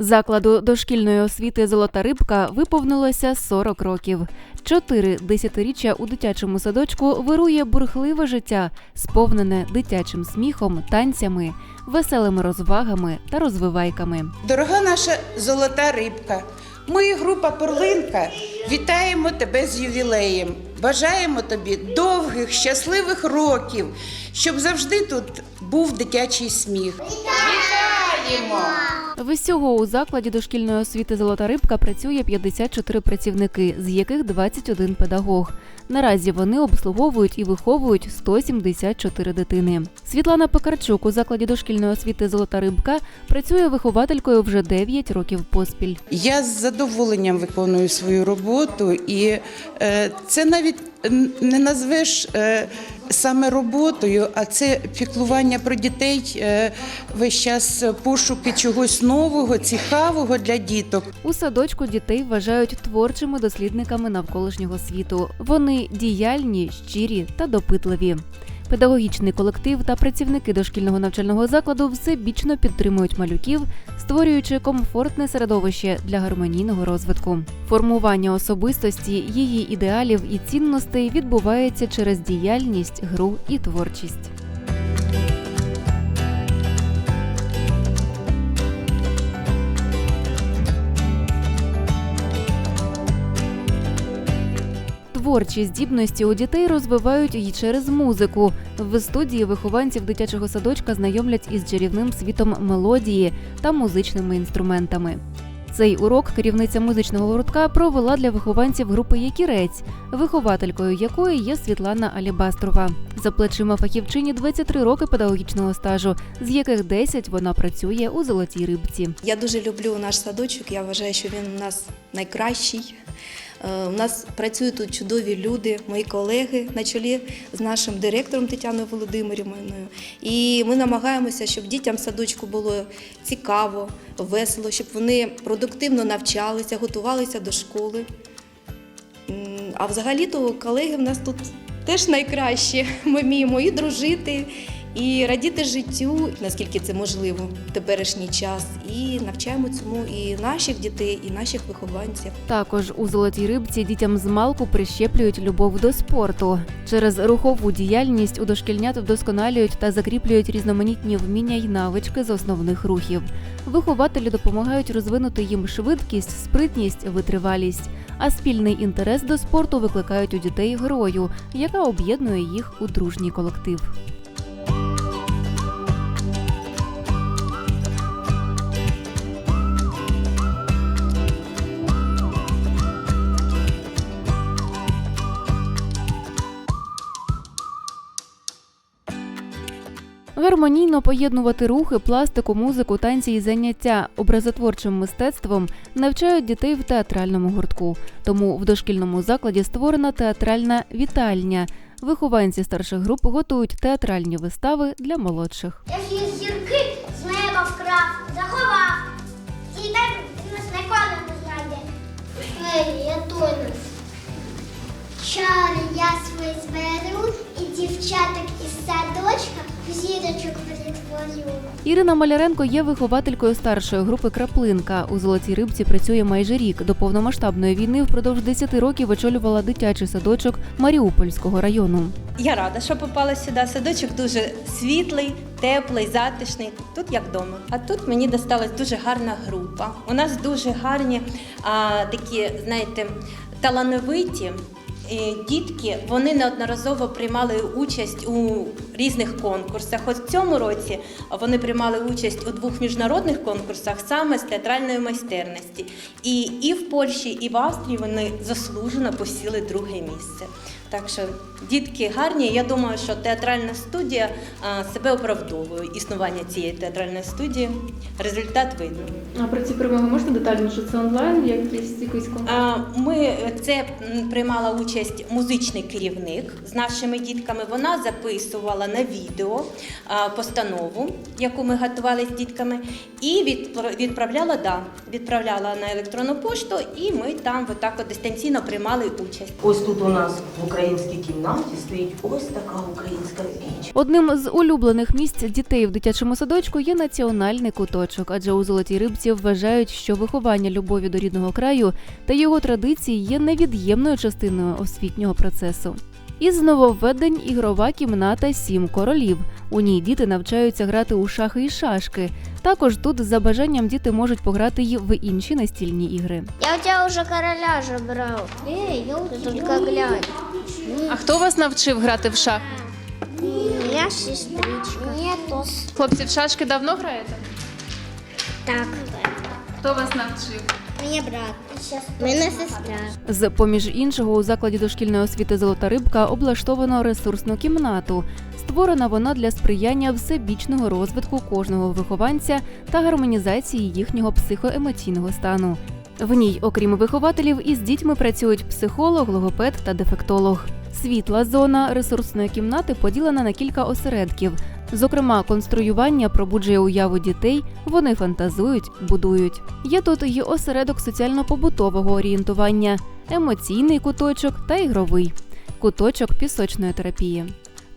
Закладу дошкільної освіти Золота рибка виповнилося 40 років. Чотири десятиріччя у дитячому садочку вирує бурхливе життя, сповнене дитячим сміхом, танцями, веселими розвагами та розвивайками. Дорога наша золота рибка, ми, група Перлинка, вітаємо тебе з ювілеєм. Бажаємо тобі довгих, щасливих років, щоб завжди тут був дитячий сміх. Всього у закладі дошкільної освіти Золота рибка працює 54 працівники, з яких 21 педагог. Наразі вони обслуговують і виховують 174 дитини. Світлана Пекарчук у закладі дошкільної освіти Золота рибка працює вихователькою вже 9 років поспіль. Я з задоволенням виконую свою роботу, і е, це навіть не назвеш е, саме роботою, а це піклування про дітей, е, весь час пошуки чогось нового, цікавого для діток. У садочку дітей вважають творчими дослідниками навколишнього світу. Вони діяльні, щирі та допитливі. Педагогічний колектив та працівники дошкільного навчального закладу всебічно підтримують малюків, створюючи комфортне середовище для гармонійного розвитку. Формування особистості, її ідеалів і цінностей відбувається через діяльність, гру і творчість. Творчі здібності у дітей розвивають і через музику. В студії вихованців дитячого садочка знайомлять із чарівним світом мелодії та музичними інструментами. Цей урок керівниця музичного гуртка провела для вихованців групи Якірець, вихователькою якої є Світлана Алібастрова. За плечима фахівчині 23 роки педагогічного стажу, з яких 10 вона працює у золотій рибці. Я дуже люблю наш садочок. Я вважаю, що він у нас найкращий. Е, У нас працюють тут чудові люди, мої колеги на чолі з нашим директором Тетяною Володимирівною. І ми намагаємося, щоб дітям садочку було цікаво, весело, щоб вони продуктивно навчалися, готувалися до школи. А взагалі-то колеги в нас тут теж найкращі. Ми вміємо і дружити, і радіти життю, наскільки це можливо в теперішній час. І навчаємо цьому і наших дітей, і наших вихованців. Також у золотій рибці дітям з малку прищеплюють любов до спорту. Через рухову діяльність у дошкільнят вдосконалюють та закріплюють різноманітні вміння й навички з основних рухів. Вихователі допомагають розвинути їм швидкість, спритність, витривалість. А спільний інтерес до спорту викликають у дітей грою, яка об'єднує їх у дружній колектив. Гармонійно поєднувати рухи, пластику, музику, танці і заняття образотворчим мистецтвом навчають дітей в театральному гуртку. Тому в дошкільному закладі створена театральна вітальня. Вихованці старших груп готують театральні вистави для молодших. Я ж її зірки з неба вкрав, заховав. І так нас ніколи не знайде. Ей, я тону. Чари я свої зберу дівчаток із садочка в зірочок перетворю. Ірина Маляренко є вихователькою старшої групи Краплинка. У золотій рибці працює майже рік. До повномасштабної війни впродовж 10 років очолювала дитячий садочок Маріупольського району. Я рада, що попала сюди. Садочок дуже світлий, теплий, затишний. Тут як вдома. А тут мені досталась дуже гарна група. У нас дуже гарні а, такі, знаєте, талановиті. Е, Дітки вони неодноразово приймали участь у різних конкурсах. От в цьому році вони приймали участь у двох міжнародних конкурсах саме з театральної майстерності. І, і в Польщі, і в Австрії вони заслужено посіли друге місце. Так що дітки гарні. Я думаю, що театральна студія себе оправдовує існування цієї театральної студії. Результат видно. А про ці перемоги можна детальніше? Це онлайн, якийсь якийсь конкурс? Ми це приймала участь музичний керівник з нашими дітками. Вона записувала на відео постанову, яку ми готували з дітками, і відпра- відправляла, да, відправляла на електронну пошту, і ми там отак от дистанційно приймали участь. Ось тут у нас в українській кімнаті стоїть ось така українська піч. Одним з улюблених місць дітей в дитячому садочку є національний куточок, адже у золотій рибці вважають, що виховання любові до рідного краю та його традиції є невід'ємною частиною освітнього процесу. Із нововведень ігрова кімната Сім королів. У ній діти навчаються грати у шахи і шашки. Також тут за бажанням діти можуть пограти й в інші настільні ігри. Я у тебя уже короля же брал. Эй, я только глянь. А хто вас навчив грати в шахи? Я сестричка. Хлопці, в шашки давно граєте? Так. Хто вас навчив? Мені брат. Мене сестра. З поміж іншого, у закладі дошкільної освіти Золота рибка облаштовано ресурсну кімнату. Створена вона для сприяння всебічного розвитку кожного вихованця та гармонізації їхнього психоемоційного стану. В ній, окрім вихователів, із дітьми працюють психолог, логопед та дефектолог. Світла зона ресурсної кімнати поділена на кілька осередків. Зокрема, конструювання пробуджує уяву дітей, вони фантазують, будують. Є тут і осередок соціально-побутового орієнтування, емоційний куточок та ігровий куточок пісочної терапії.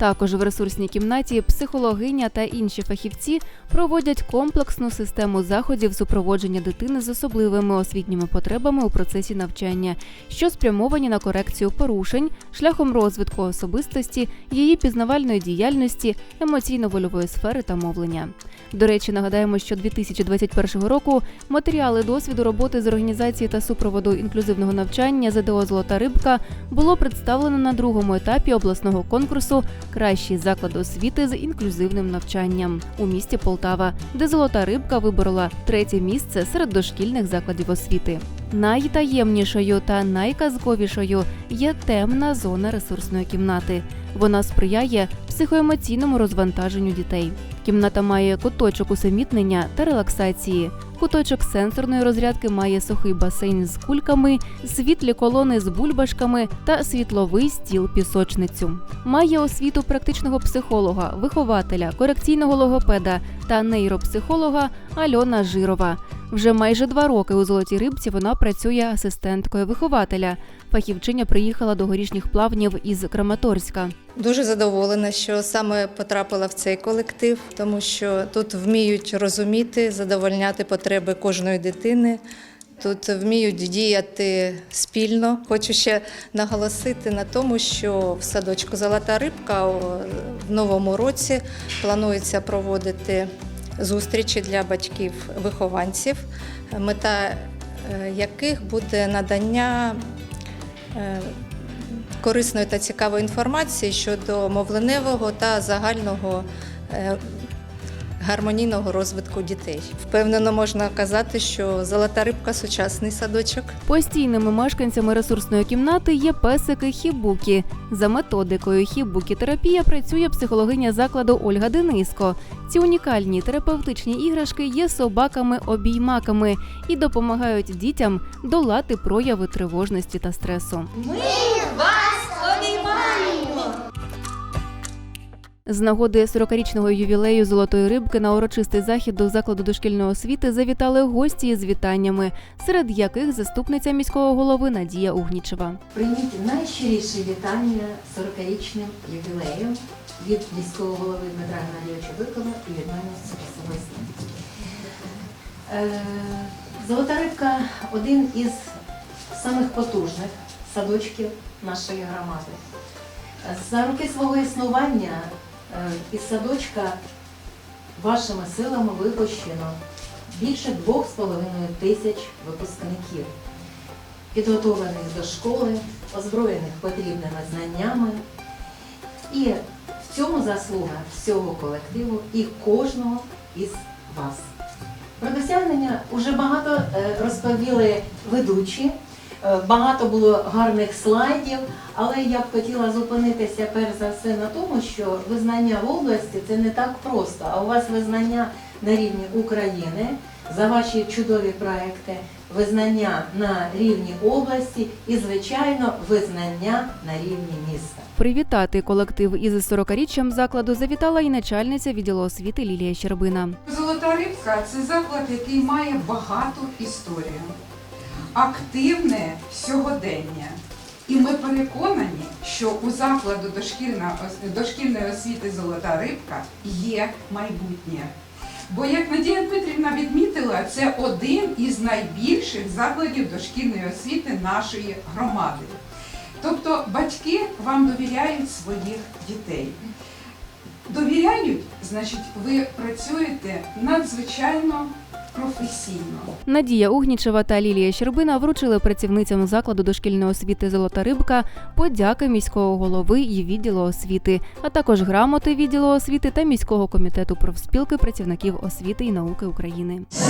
Також в ресурсній кімнаті психологиня та інші фахівці проводять комплексну систему заходів супроводження дитини з особливими освітніми потребами у процесі навчання, що спрямовані на корекцію порушень шляхом розвитку особистості, її пізнавальної діяльності, емоційно-вольової сфери та мовлення. До речі, нагадаємо, що 2021 року матеріали досвіду роботи з організації та супроводу інклюзивного навчання ЗДО Золота рибка було представлено на другому етапі обласного конкурсу Кращий заклад освіти з інклюзивним навчанням у місті Полтава, де золота рибка виборола третє місце серед дошкільних закладів освіти. Найтаємнішою та найказковішою є темна зона ресурсної кімнати. Вона сприяє психоемоційному розвантаженню дітей. Кімната має куточок усамітнення та релаксації. Куточок сенсорної розрядки має сухий басейн з кульками, світлі колони з бульбашками та світловий стіл пісочницю. Має освіту практичного психолога, вихователя, корекційного логопеда та нейропсихолога Альона Жирова. Вже майже два роки у золотій рибці вона працює асистенткою вихователя. Фахівчиня приїхала до горішніх плавнів із Краматорська. Дуже задоволена, що саме потрапила в цей колектив, тому що тут вміють розуміти, задовольняти потреби кожної дитини. Тут вміють діяти спільно. Хочу ще наголосити на тому, що в садочку Золота рибка в новому році планується проводити зустрічі для батьків-вихованців, мета е, яких буде надання е, корисної та цікавої інформації щодо мовленевого та загального е, гармонійного розвитку дітей. Впевнено, можна казати, що золота рибка сучасний садочок. Постійними мешканцями ресурсної кімнати є песики хібукі. За методикою хібукі-терапія працює психологиня закладу Ольга Дениско. Ці унікальні терапевтичні іграшки є собаками-обіймаками і допомагають дітям долати прояви тривожності та стресу. З нагоди 40-річного ювілею золотої рибки на урочистий захід до закладу дошкільної освіти завітали гості з вітаннями, серед яких заступниця міського голови Надія Угнічева. Прийміть найщиріші вітання 40-річним ювілею від міського голови Дмитра Геннадійовича Бикова і від мене особисто. Е, Золота рибка один із самих потужних садочків нашої громади. За роки свого існування із садочка вашими силами випущено більше 2,5 тисяч випускників підготовлених до школи, озброєних потрібними знаннями. І в цьому заслуга всього колективу і кожного із вас. Про досягнення вже багато е, розповіли ведучі, е, багато було гарних слайдів, але я б хотіла зупинитися перш за все на тому, що визнання в області це не так просто, а у вас визнання на рівні України за ваші чудові проекти, визнання на рівні області і, звичайно, визнання на рівні міста. Привітати колектив із 40-річчям закладу завітала і начальниця відділу освіти Лілія Щербина. Золота рибка це заклад, який має багату історію, активне сьогодення. І ми переконані, що у закладу дошкільної освіти Золота рибка є майбутнє. Бо, як Надія Дмитрівна відмітила, це один із найбільших закладів дошкільної освіти нашої громади. Тобто батьки вам довіряють своїх дітей. Довіряють, значить, ви працюєте надзвичайно професійно. Надія Угнічева та Лілія Щербина вручили працівницям закладу дошкільної освіти Золота рибка подяки міського голови і відділу освіти, а також грамоти відділу освіти та міського комітету профспілки працівників освіти і науки України. Це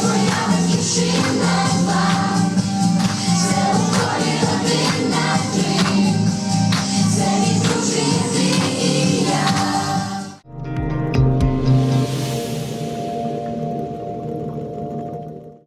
твоя